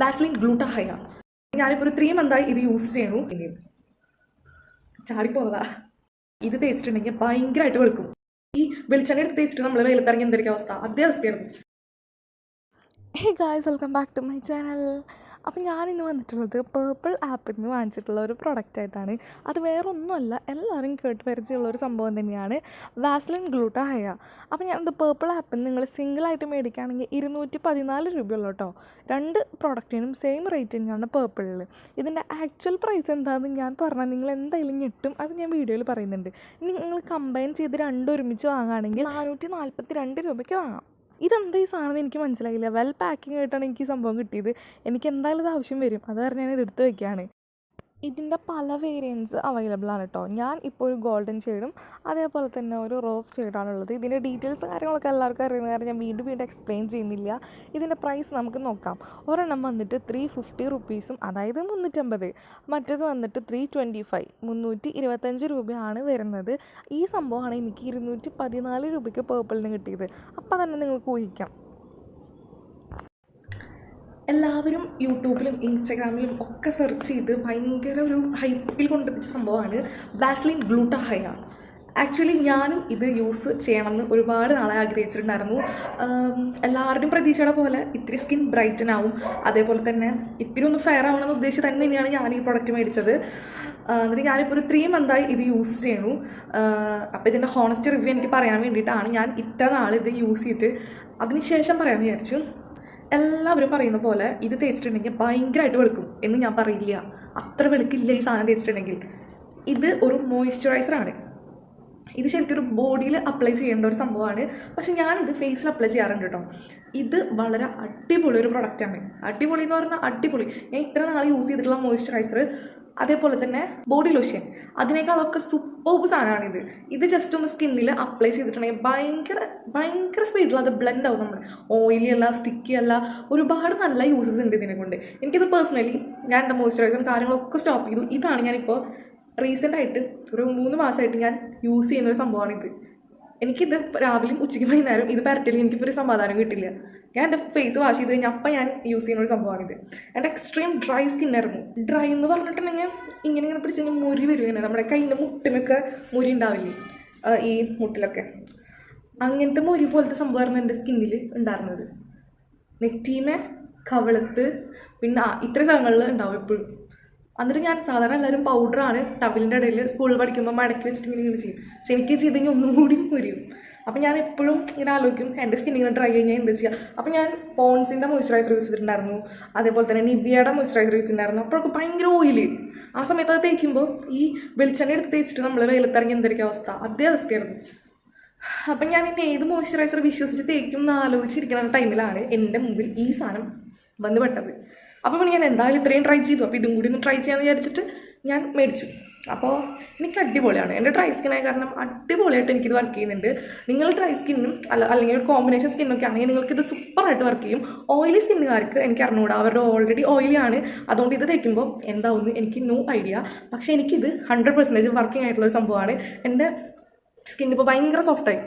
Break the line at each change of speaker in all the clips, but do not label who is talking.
Vaseline ഗ്ലൂട്ടഹയ ഞാനിപ്പോൾ ഒരു three മന്തായി ഇത് യൂസ് ചെയ്യണു ചാടിപ്പോന്നതാ. ഇത് തേച്ചിട്ടുണ്ടെങ്കിൽ ഭയങ്കരമായിട്ട് വെളുക്കും. ഈ വെളിച്ചെണ്ണ എടുത്ത് തേച്ചിട്ട് നമ്മൾ വെയിലത്തിറങ്ങി എന്തൊക്കെ അവസ്ഥ അതേ അവസ്ഥയാണ്.
Hey guys welcome back to my channel അപ്പോൾ ഞാനിന്ന് വന്നിട്ടുള്ളത് പേർപ്പിൾ ആപ്പിൽ നിന്ന് വാങ്ങിച്ചിട്ടുള്ള ഒരു പ്രൊഡക്റ്റ് ആയിട്ടാണ്. അത് വേറൊന്നുമല്ല എല്ലാവരും കേട്ട് പരിചയമുള്ള ഒരു സംഭവം തന്നെയാണ്. വാസ്ലിൻ ഗ്ലൂട്ട ഹയ അപ്പോൾ ഞാനത് പേർപ്പിൾ ആപ്പിൽ നിന്ന് നിങ്ങൾ സിംഗിളായിട്ട് മേടിക്കുകയാണെങ്കിൽ ഇരുന്നൂറ്റി പതിനാല് രൂപയുള്ളൂ കേട്ടോ രണ്ട് പ്രൊഡക്റ്റിനും സെയിം റേറ്റ് തന്നെയാണ് പേർപ്പിളിൽ ഇതിന്റെ ആക്ച്വൽ പ്രൈസ് എന്താണെന്ന് ഞാൻ പറഞ്ഞാൽ നിങ്ങൾ എന്തായാലും ഞെട്ടും. അത് ഞാൻ വീഡിയോയിൽ പറയുന്നുണ്ട്. നിങ്ങൾ കമ്പൈൻ ചെയ്ത് രണ്ടൊരുമിച്ച് വാങ്ങുകയാണെങ്കിൽ നാനൂറ്റി നാൽപ്പത്തി രണ്ട് രൂപയ്ക്ക് വാങ്ങാം. ഇതെന്താ ഈ സാധനം എനിക്ക് മനസ്സിലായില്ല. വെൽ പാക്കിംഗ് ആയിട്ടാണ് എനിക്ക് സംഭവം കിട്ടിയത്. എനിക്ക് എന്തായാലും ഇത് ആവശ്യം വരും. അത് കാരണം ഞാൻ എടുത്ത് വെക്കുകയാണ്. ഇതിന്റെ പല വേരിയൻസ് അവൈലബിൾ ആണ് കേട്ടോ ഞാൻ ഇപ്പോൾ ഒരു ഗോൾഡൻ ഷെയ്ഡും അതേപോലെ തന്നെ ഒരു റോസ് ഷെയ്ഡാണുള്ളത് ഇതിന്റെ ഡീറ്റെയിൽസ് കാര്യങ്ങളൊക്കെ എല്ലാവർക്കും അറിയുന്ന കാര്യം ഞാൻ വീണ്ടും വീണ്ടും എക്സ്പ്ലെയിൻ ചെയ്യുന്നില്ല. ഇതിന്റെ പ്രൈസ് നമുക്ക് നോക്കാം. ഒരെണ്ണം വന്നിട്ട് ത്രീ ഫിഫ്റ്റി റുപ്പീസും അതായത് മുന്നൂറ്റമ്പത്. മറ്റേത് വന്നിട്ട് ത്രീ ട്വന്റി ഫൈവ് മുന്നൂറ്റി ഇരുപത്തഞ്ച് രൂപയാണ് വരുന്നത്. ഈ സംഭവമാണ് എനിക്ക് ഇരുന്നൂറ്റി പതിനാല് രൂപയ്ക്ക് പേർപ്പിളിന് കിട്ടിയത്. അപ്പോൾ തന്നെ നിങ്ങൾക്ക് ഊഹിക്കാം.
എല്ലാവരും യൂട്യൂബിലും ഇൻസ്റ്റാഗ്രാമിലും ഒക്കെ സെർച്ച് ചെയ്ത് ഭയങ്കര ഒരു ഹൈപ്പിൽ കൊണ്ടെത്തിച്ച സംഭവമാണ് വാസ്ലിൻ ഗ്ലൂട്ടഹയ ആക്ച്വലി ഞാനും ഇത് യൂസ് ചെയ്യണമെന്ന് ഒരുപാട് നാളെ ആഗ്രഹിച്ചിട്ടുണ്ടായിരുന്നു. എല്ലാവരുടെയും പ്രതീക്ഷയുടെ പോലെ ഇത്തിരി സ്കിൻ ബ്രൈറ്റൻ ആവും. അതേപോലെ തന്നെ ഇത്തിരി ഒന്ന് ഫെയർ ആവണമെന്ന് ഉദ്ദേശിച്ച് തന്നെ തന്നെയാണ് ഞാൻ ഈ പ്രൊഡക്റ്റ് മേടിച്ചത് എന്നിട്ട് ഞാനിപ്പോൾ ഒരു ത്രീ മന്തായി ഇത് യൂസ് ചെയ്യണു അപ്പോൾ ഇതിന്റെ ഹോണസ്റ്റ് റിവ്യൂ എനിക്ക് പറയാൻ വേണ്ടിയിട്ടാണ് ഞാൻ ഇത്ര നാൾ ഇത് യൂസ് ചെയ്തിട്ട് അതിനുശേഷം പറയാൻ വിചാരിച്ചു. എല്ലാവരും പറയുന്ന പോലെ ഇത് തേച്ചിട്ടുണ്ടെങ്കിൽ ഭയങ്കരമായിട്ട് വെളുക്കും എന്ന് ഞാൻ പറയില്ല. അത്ര വെളുക്കില്ല ഈ സാധനം തേച്ചിട്ടുണ്ടെങ്കിൽ. ഇത് ഒരു മോയ്സ്ചറൈസറാണ് ഇത് ശരിക്കും ഒരു ബോഡിയിൽ അപ്ലൈ ചെയ്യേണ്ട ഒരു സംഭവമാണ്. പക്ഷെ ഞാനിത് ഫേസിൽ അപ്ലൈ ചെയ്യാറുണ്ട് കേട്ടോ ഇത് വളരെ അടിപൊളി ഒരു പ്രൊഡക്റ്റാണ് അടിപൊളി എന്ന് പറഞ്ഞാൽ അടിപൊളി. ഞാൻ ഇത്ര നാൾ യൂസ് ചെയ്തിട്ടുള്ള മോയ്സ്ചറൈസർ അതേപോലെ തന്നെ ബോഡി ലോഷൻ അതിനേക്കാളൊക്കെ സൂപ്പർബ് സാധനമാണിത് ഇത്. ജസ്റ്റ് ഒന്ന് സ്കിന്നിൽ അപ്ലൈ ചെയ്തിട്ടുണ്ടെങ്കിൽ ഭയങ്കര ഭയങ്കര സ്പീഡിൽ അത് ബ്ലെൻഡ് ആവും നമ്മുടെ ഓയിലി അല്ല സ്റ്റിക്കി അല്ല ഒരുപാട് നല്ല യൂസസ് ഉണ്ട് ഇതിനെ കൊണ്ട് എനിക്കിത് പേഴ്സണലി ഞാൻ എന്റെ മോയ്സ്ചറൈസറും കാര്യങ്ങളൊക്കെ സ്റ്റോപ്പ് ചെയ്തു. ഇതാണ് ഞാനിപ്പോൾ റീസെന്റ് ആയിട്ട് ഒരു മൂന്ന് മാസമായിട്ട് ഞാൻ യൂസ് ചെയ്യുന്ന ഒരു സംഭവമാണിത്. എനിക്കിത് രാവിലെയും ഉച്ചയ്ക്ക് വൈകുന്നേരം ഇത് പരട്ടിൽ എനിക്കിപ്പോൾ ഒരു സമാധാനം കിട്ടില്ല. ഞാൻ എന്റെ ഫേസ് വാഷ് ചെയ്ത് കഴിഞ്ഞാൽ അപ്പം ഞാൻ യൂസ് ചെയ്യുന്ന ഒരു സംഭവമാണിത്. എന്റെ എക്സ്ട്രീം ഡ്രൈ സ്കിന്നായിരുന്നു ഡ്രൈ എന്ന് പറഞ്ഞിട്ടുണ്ടെങ്കിൽ ഇങ്ങനെ ഇങ്ങനെ പിടിച്ച് കഴിഞ്ഞാൽ മുരി വരും ഇങ്ങനെ. നമ്മുടെ കയ്യിന്റെ മുട്ടിനൊക്കെ മുരി ഉണ്ടാവില്ലേ? ഈ മുട്ടിലൊക്കെ. അങ്ങനത്തെ മുരി പോലത്തെ സംഭവമായിരുന്നു എന്റെ സ്കിന്നിൽ ഉണ്ടായിരുന്നത്. നെറ്റീമെ കവളത്ത് പിന്നെ ഇത്ര സ്ഥലങ്ങളിൽ ഉണ്ടാവും എപ്പോഴും. എന്നിട്ട് ഞാൻ സാധാരണ എല്ലാവരും പൗഡറാണ് ടവലിന്റെ ഇടയിൽ സ്കൂളിൽ പഠിക്കുമ്പോൾ മടക്കി വെച്ചിട്ട് ഇങ്ങനെ ഇങ്ങനെ ചെയ്യും. പക്ഷെ എനിക്ക് ചെയ്ത് കഴിഞ്ഞാൽ ഒന്നും കൂടി വരും അപ്പോൾ ഞാൻ എപ്പോഴും ഇങ്ങനെ ആലോചിക്കും എന്റെ സ്കിൻ ഇങ്ങനെ ഡ്രൈ കഴിഞ്ഞാൽ എന്താ ചെയ്യുക അപ്പോൾ ഞാൻ പോൺസിന്റെ മോയ്സ്ചറൈസർ യൂസ് ചെയ്തിട്ടുണ്ടായിരുന്നു. അതേപോലെ തന്നെ നിവിയയുടെ മോയ്സ്ചറൈസർ യൂസ് ചെയ്തിട്ടുണ്ടായിരുന്നു. അപ്പോഴൊക്കെ ഭയങ്കര ഓയിൽ ആ സമയത്ത് അത് തേക്കുമ്പോൾ ഈ വെളിച്ചെണ്ണ എടുത്ത് തേച്ചിട്ട് നമ്മൾ വെയിലത്തിറങ്ങി എന്തൊക്കെ അവസ്ഥ? അതേ അവസ്ഥയായിരുന്നു. അപ്പം ഞാൻ ഇനി ഏത് മോയ്സ്ചറൈസർ വിശ്വസിച്ച് തേക്കും എന്ന് ആലോചിച്ചിരിക്കുന്ന ടൈമിലാണ് എന്റെ മുമ്പിൽ ഈ സാധനം വന്ന് പെട്ടത്. അപ്പോൾ ഞാൻ എന്തായാലും ഇത്രയും ട്രൈ ചെയ്തു. അപ്പോൾ ഇതും കൂടി ഒന്ന് ട്രൈ ചെയ്യാമെന്ന് വിചാരിച്ചിട്ട് ഞാൻ മേടിച്ചു. അപ്പോൾ എനിക്ക് അടിപൊളിയാണ്. എന്റെ ഡ്രൈ സ്കിനായ കാരണം അടിപൊളിയായിട്ട് എനിക്കിത് വർക്ക് ചെയ്യുന്നുണ്ട്. നിങ്ങൾ ഡ്രൈ സ്കിന്നും അല്ല അല്ലെങ്കിൽ ഒരു കോമ്പിനേഷൻ സ്കിന്നൊക്കെ ആണെങ്കിൽ നിങ്ങൾക്ക് ഇത് സൂപ്പറായിട്ട് വർക്ക് ചെയ്യും. ഓയിലി സ്കിന്നുകാർക്ക് എനിക്ക് അറിഞ്ഞുകൂടാ അവരുടെ ഓൾറെഡി ഓയിലിയാണ് അതുകൊണ്ട് ഇത് തയ്ക്കുമ്പോൾ എന്താവുമെന്ന് എനിക്ക് നോ ഐഡിയ പക്ഷേ എനിക്കിത് ഹൺഡ്രഡ് പെർസെന്റേജ് വർക്കിംഗ് ആയിട്ടുള്ള ഒരു സംഭവമാണ്. എന്റെ സ്കിന്നിപ്പോൾ ഭയങ്കര സോഫ്റ്റായി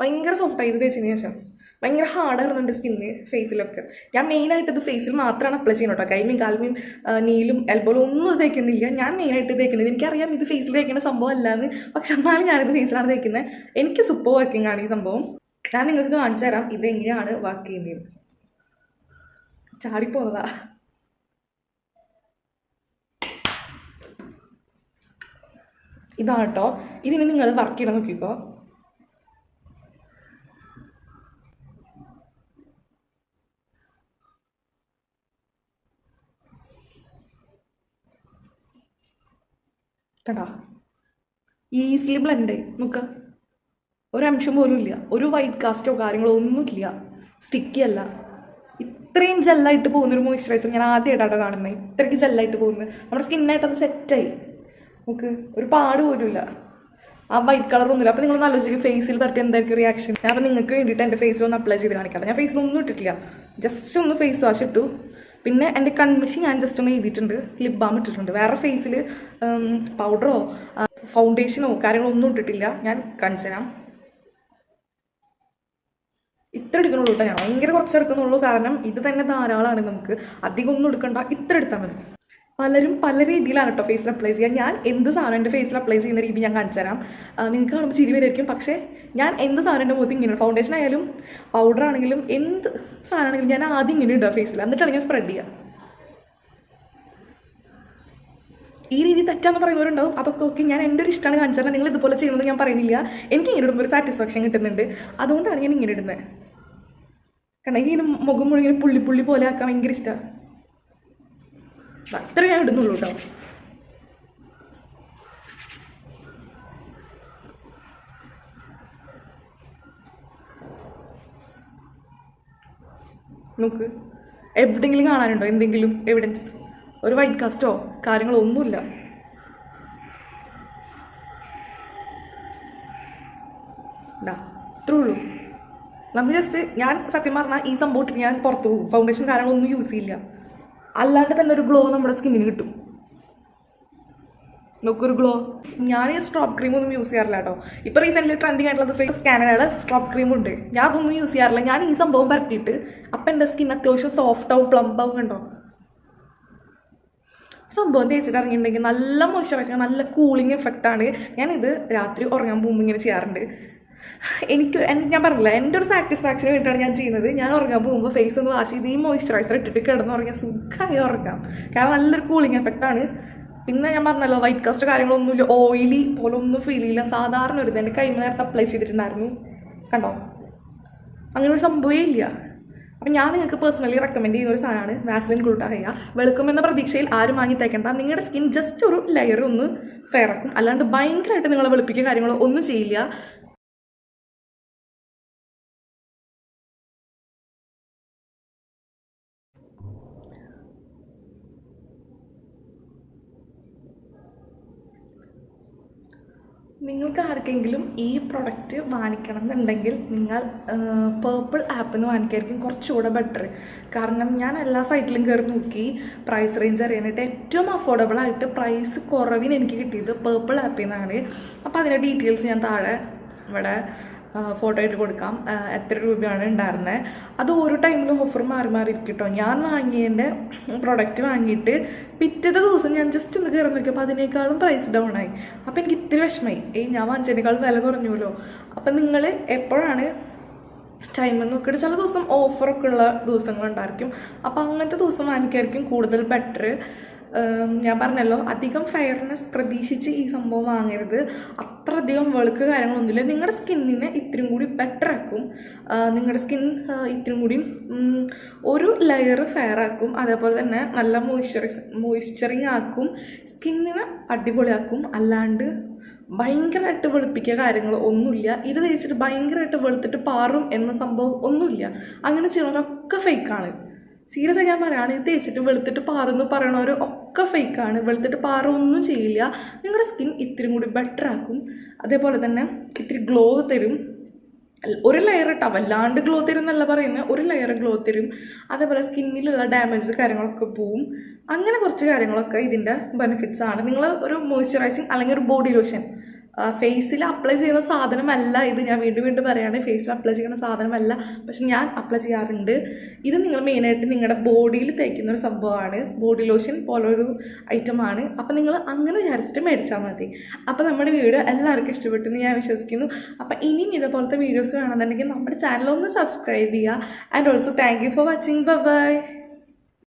ഭയങ്കര സോഫ്റ്റായി ഇത് തേച്ചതിന് ശേഷം. ഭയങ്കര ഹാർഡായിരുന്നു എന്റെ സ്കിന്ന് ഫേസിലൊക്കെ ഞാൻ മെയിനായിട്ട് ഇത് ഫേസിൽ മാത്രമാണ് അപ്ലൈ ചെയ്യുന്നത് കേട്ടോ കൈമയും കാൽമയും നീലും എൽബോളും ഒന്നും തേക്കുന്നില്ല. ഞാൻ മെയിനായിട്ട് തേക്കുന്നത്. എനിക്കറിയാം ഇത് ഫേസിൽ തേക്കുന്ന സംഭവം അല്ലാന്ന്. പക്ഷെ എന്നാലും ഞാനിത് ഫേസിലാണ് തേക്കുന്നത് എനിക്ക് സൂപ്പർ വർക്കിംഗ് ആണ് ഈ സംഭവം. ഞാൻ നിങ്ങൾക്ക് കാണിച്ചു തരാം ഇതെങ്ങനെയാണ് വർക്ക് ചെയ്യുന്നത്. ചാടിപ്പോന്നതാ. ഇതാണ് കേട്ടോ ഇതിന് നിങ്ങൾ വർക്ക് ചെയ്യണം നോക്കിക്കോ. കണ്ടാ ഈസിലി ബ്ലെൻഡ് നോക്ക്. ഒരംശം പോലും ഇല്ല. ഒരു വൈറ്റ് കാസ്റ്റോ കാര്യങ്ങളോ ഒന്നുമില്ല. സ്റ്റിക്കി അല്ല. ഇത്രയും ജെല്ലായിട്ട് പോകുന്ന ഒരു മോയ്സ്ചറൈസർ ഞാൻ ആദ്യമായിട്ടാണ് കാണുന്നത് ഇത്രയ്ക്ക് ജെല്ലായിട്ട് പോകുന്നത്. നമ്മുടെ സ്കിന്നായിട്ട് അത് സെറ്റായി നമുക്ക് ഒരു പാട് പോലും ഇല്ല. ആ വൈറ്റ് കളർ ഒന്നുമില്ല. അപ്പോൾ നിങ്ങൾ ആലോചിക്കും. ഫേസിൽ പറഞ്ഞിട്ട് എന്തായിരിക്കും റിയാക്ഷൻ ഞാൻ അപ്പോൾ നിങ്ങൾക്ക് വേണ്ടിയിട്ട് എന്റെ ഫേസിൽ ഒന്ന് അപ്ലൈ ചെയ്ത് കാണിക്കാം. ഞാൻ ഫേസിൽ ഒന്നും ഇട്ടിട്ടില്ല. ജസ്റ്റ് ഒന്ന് ഫേസ് വാഷ് ഇട്ടു. പിന്നെ എന്റെ കൺമിഷി ഞാൻ ജസ്റ്റ് ഒന്ന് എഴുതിയിട്ടുണ്ട്. ലിപ് ബാം ഇട്ടിട്ടുണ്ട്. വേറെ ഫേസിൽ പൗഡറോ ഫൗണ്ടേഷനോ കാര്യങ്ങളോ ഒന്നും ഇട്ടിട്ടില്ല. ഞാൻ കാണിച്ചു ഇത്ര എടുക്കണുള്ളൂ കേട്ടോ ഞാൻ. ഭയങ്കര കുറച്ച് എടുക്കുന്നുള്ളൂ കാരണം ഇത് തന്നെ ധാരാളമാണ് നമുക്ക്. അധികം ഒന്നും എടുക്കണ്ട. ഇത്ര എടുത്താൽ മതി. പലരും പല രീതിയിലാണ് കേട്ടോ ഫേസിൽ അപ്ലൈ ചെയ്യുക. ഞാൻ എന്ത് സാധനം എന്റെ ഫേസിൽ അപ്ലൈ ചെയ്യുന്ന രീതി ഞാൻ കാണിച്ചു തരാം. നിങ്ങൾക്ക് കാണുമ്പോൾ ചിരി വരായിരിക്കും. പക്ഷേ ഞാൻ എന്ത് സാധനം എന്റെ മുഖത്ത് ഇങ്ങനെ ഫൗണ്ടേഷൻ ആയാലും പൗഡർ ആണെങ്കിലും എന്ത് സാധനമാണെങ്കിലും ഞാൻ ആദ്യം ഇങ്ങനെ ഇടുക ഫേസിൽ എന്നിട്ടാണ് ഞാൻ സ്പ്രെഡ് ചെയ്യുക. ഈ രീതി തെറ്റാന്ന് പറയുന്നവരുണ്ടാവും. അതൊക്കെ ഓക്കെ ഞാൻ എന്റെ ഒരു ഇഷ്ടമാണ് കാണിച്ചാൽ നിങ്ങൾ ഇതുപോലെ ചെയ്യുന്നത് ഞാൻ പറയുന്നില്ല. എനിക്ക് ഇങ്ങനെ ഇടുമ്പോൾ ഒരു സാറ്റിസ്ഫാക്ഷൻ കിട്ടുന്നുണ്ട്. അതുകൊണ്ടാണ് ഞാൻ ഇങ്ങനെ ഇടുന്നത്. കാരണം ഇങ്ങനെ മുഖം മുഴുവൻ പുള്ളി പുള്ളി പോലെ ആക്കാൻ ഭയങ്കര ഇഷ്ടമാണ് അത്ര ഞാൻ ഇടുന്നുള്ളൂ കേട്ടോ. നോക്ക് എവിടെയെങ്കിലും കാണാനുണ്ടോ? എന്തെങ്കിലും എവിഡൻസ് ഒരു വൈറ്റ് കാസ്റ്റോ കാര്യങ്ങളോ ഒന്നുമില്ല. ഇതാ ഇത്രേ ഉള്ളൂ. നമുക്ക് ജസ്റ്റ് ഞാൻ സത്യം പറഞ്ഞാൽ ഈ സംഭവം ഞാൻ പുറത്ത് പോകും. ഫൗണ്ടേഷൻ കാര്യങ്ങളൊന്നും യൂസ് ചെയ്യില്ല. അല്ലാണ്ട് തന്നെ ഒരു ഗ്ലോ നമ്മുടെ സ്കിന്നിന് കിട്ടും. നോക്കൊരു ഗ്ലോ ഞാൻ ഈ സ്ട്രോപ്പ് ക്രീം ഒന്നും യൂസ് ചെയ്യാറില്ല കേട്ടോ. ഇപ്പോൾ റീസെന്റ്ലി ട്രെൻഡിങ് ആയിട്ടുള്ളത് ഫേസ് സ്കാനയുടെ സ്ട്രോപ്പ് ക്രീം ഉണ്ട്. ഞാൻ അതൊന്നും യൂസ് ചെയ്യാറില്ല. ഞാൻ ഈ സംഭവം പരത്തിയിട്ട് അപ്പം എന്റെ സ്കിൻ അത്യാവശ്യം സോഫ്റ്റ് ആവും പ്ലംബ് ആവും കണ്ടോ? സംഭവം തേച്ചിട്ട് ഇറങ്ങിയിട്ടുണ്ടെങ്കിൽ നല്ല മോയ്സ്ചറൈസിങ് നല്ല കൂളിംഗ് എഫക്റ്റാണ് ഞാനിത് രാത്രി ഉറങ്ങാൻ പോകുമ്പോൾ ഇങ്ങനെ ചെയ്യാറുണ്ട്. എനിക്ക് ഞാൻ പറഞ്ഞില്ല എന്റെ ഒരു സാറ്റിസ്ഫാക്ഷന് വേണ്ടിയിട്ടാണ് ഞാൻ ചെയ്യുന്നത്. ഞാൻ ഉറങ്ങാൻ പോകുമ്പോൾ ഫേസ് ഒന്ന് വാഷ് ചെയ്ത് ഈ മോയ്സ്ചറൈസർ ഇട്ടിട്ട് കിടന്ന് ഉറങ്ങിയാൽ സുഖമായി ഉറങ്ങാം. കാരണം നല്ലൊരു കൂളിംഗ് എഫക്റ്റാണ് പിന്നെ ഞാൻ പറഞ്ഞല്ലോ വൈറ്റ് കാസ്റ്റ് കാര്യങ്ങളൊന്നുമില്ല. ഓയിലി പോലെ ഒന്നും ഫീൽ ചെയ്യില്ല. സാധാരണ ഒരു എന്റെ കൈമ നേരത്തെ അപ്ലൈ ചെയ്തിട്ടുണ്ടായിരുന്നു. കണ്ടോ? അങ്ങനെ ഒരു സംഭവമേ ഇല്ല. അപ്പം ഞാൻ നിങ്ങൾക്ക് പേഴ്സണലി റെക്കമെൻഡ് ചെയ്യുന്ന ഒരു സാധനമാണ് വാസ്ലിൻ ഗ്ലൂട്ടാഹയ വെളുക്കുമെന്ന പ്രതീക്ഷയിൽ ആരും വാങ്ങി തേക്കേണ്ട. നിങ്ങളുടെ സ്കിൻ ജസ്റ്റ് ഒരു ലെയർ ഒന്ന് ഫെയറാക്കും അല്ലാണ്ട് ഭയങ്കരമായിട്ട് നിങ്ങളെ വെളുപ്പിക്കുക കാര്യങ്ങളോ ഒന്നും ചെയ്യില്ല. നിങ്ങൾക്ക് ആർക്കെങ്കിലും ഈ പ്രൊഡക്റ്റ് വാങ്ങിക്കണം എന്നുണ്ടെങ്കിൽ നിങ്ങൾ പേർപ്പിൾ ആപ്പിൽ നിന്ന് വാങ്ങിക്കായിരിക്കും കുറച്ചുകൂടെ ബെറ്റർ കാരണം ഞാൻ എല്ലാ സൈറ്റിലും കയറി നോക്കി പ്രൈസ് റേഞ്ച് അറിയാനായിട്ട് ഏറ്റവും അഫോർഡബിൾ ആയിട്ട് പ്രൈസ് കുറവിന് എനിക്ക് കിട്ടിയത് പേർപ്പിൾ ആപ്പിൽ നിന്നാണ് അപ്പോൾ അതിന്റെ ഡീറ്റെയിൽസ് ഞാൻ താഴെ ഇവിടെ ഫോട്ടോ ആയിട്ട് കൊടുക്കാം. എത്ര രൂപയാണ് ഉണ്ടായിരുന്നത് അത് ഓരോ ടൈമിലും ഓഫർ മാറി മാറി ഇരിക്കട്ടോ കേട്ടോ ഞാൻ വാങ്ങിയതിന്റെ പ്രൊഡക്റ്റ് വാങ്ങിയിട്ട് പിറ്റത്തെ ദിവസം ഞാൻ ജസ്റ്റ് ഒന്ന് കയറി നോക്കിയപ്പോൾ അതിനേക്കാളും പ്രൈസ് ഡൗൺ ആയി. അപ്പോൾ എനിക്ക് ഇത്തിരി വിഷമമായി. ഏയ് ഞാൻ വാങ്ങിച്ചതിനേക്കാളും വില കുറഞ്ഞുല്ലോ അപ്പം നിങ്ങൾ എപ്പോഴാണ് ടൈം നോക്കിയിട്ട് ചില ദിവസം ഓഫറൊക്കെ ഉള്ള ദിവസങ്ങളുണ്ടായിരിക്കും. അപ്പോൾ അങ്ങനത്തെ ദിവസം വാങ്ങിക്കായിരിക്കും കൂടുതൽ ബെറ്റർ ഞാൻ പറഞ്ഞല്ലോ അധികം ഫെയർനെസ് പ്രതീക്ഷിച്ച് ഈ സംഭവം വാങ്ങരുത്. അത്ര അധികം വെളുക്ക് കാര്യങ്ങളൊന്നുമില്ല. നിങ്ങളുടെ സ്കിന്നിനെ ഇത്രയും കൂടി ബെറ്റർ ആക്കും. നിങ്ങളുടെ സ്കിൻ ഇത്രയും കൂടി ഒരു ലെയർ ഫെയർ ആക്കും. അതേപോലെ തന്നെ നല്ല മോയ്സ്ചറൈസ് മോയ്സ്ചറിങ് ആക്കും. സ്കിന്നിനെ അടിപൊളിയാക്കും. അല്ലാണ്ട് ഭയങ്കരമായിട്ട് വെളുപ്പിക്കുക കാര്യങ്ങൾ ഒന്നുമില്ല. ഇത് തേച്ചിട്ട് ഭയങ്കരമായിട്ട് വെളുത്തിട്ട് പാറും എന്ന സംഭവം ഒന്നുമില്ല. അങ്ങനെ ചെയ്യുന്നവരൊക്കെ ഫേക്കാണ് സീരിയസ് ആയി ഞാൻ പറയുകയാണ് ഇത് തേച്ചിട്ട് വെളുത്തിട്ട് പാറുന്നു പറയണവർ ഒക്കെ ഫേക്കാണ് വെളുത്തിട്ട് പാറ ഒന്നും ചെയ്യില്ല. നിങ്ങളുടെ സ്കിൻ ഇത്തിരി കൂടി ബെറ്റർ ആക്കും. അതേപോലെ തന്നെ ഇത്തിരി ഗ്ലോ തരും. ഒരു ലെയർ ഇട്ടാ വല്ലാണ്ട് ഗ്ലോ തരും എന്നല്ല പറയുന്നത് ഒരു ലെയർ ഗ്ലോ തരും. അതേപോലെ സ്കിന്നിലുള്ള ഡാമേജ് കാര്യങ്ങളൊക്കെ പോവും. അങ്ങനെ കുറച്ച് കാര്യങ്ങളൊക്കെ ഇതിന്റെ ബെനിഫിറ്റ്സ് ആണ്. നിങ്ങൾ ഒരു മോയ്സ്ചറൈസിങ് അല്ലെങ്കിൽ ഒരു ബോഡി ലോഷൻ ഫേസിൽ അപ്ലൈ ചെയ്യുന്ന സാധനമല്ല. ഇത് ഞാൻ വീണ്ടും വീണ്ടും പറയുകയാണ് ഫേസിൽ അപ്ലൈ ചെയ്യുന്ന സാധനമല്ല. പക്ഷെ ഞാൻ അപ്ലൈ ചെയ്യാറുണ്ട്. ഇത് നിങ്ങൾ മെയിനായിട്ട് നിങ്ങളുടെ ബോഡിയിൽ തേക്കുന്ന ഒരു സംഭവമാണ്. ബോഡി ലോഷൻ പോലൊരു ഐറ്റമാണ് അപ്പോൾ നിങ്ങൾ അങ്ങനെ വിചാരിച്ചിട്ട് മേടിച്ചാൽ മതി. അപ്പോൾ നമ്മുടെ വീഡിയോ എല്ലാവർക്കും ഇഷ്ടപ്പെട്ടു എന്ന് ഞാൻ വിശ്വസിക്കുന്നു. അപ്പോൾ ഇനിയും ഇതേപോലത്തെ വീഡിയോസ് വേണമെന്നുണ്ടെങ്കിൽ നമ്മുടെ ചാനൽ ഒന്ന് സബ്സ്ക്രൈബ് ചെയ്യുക. And also thank you for watching bye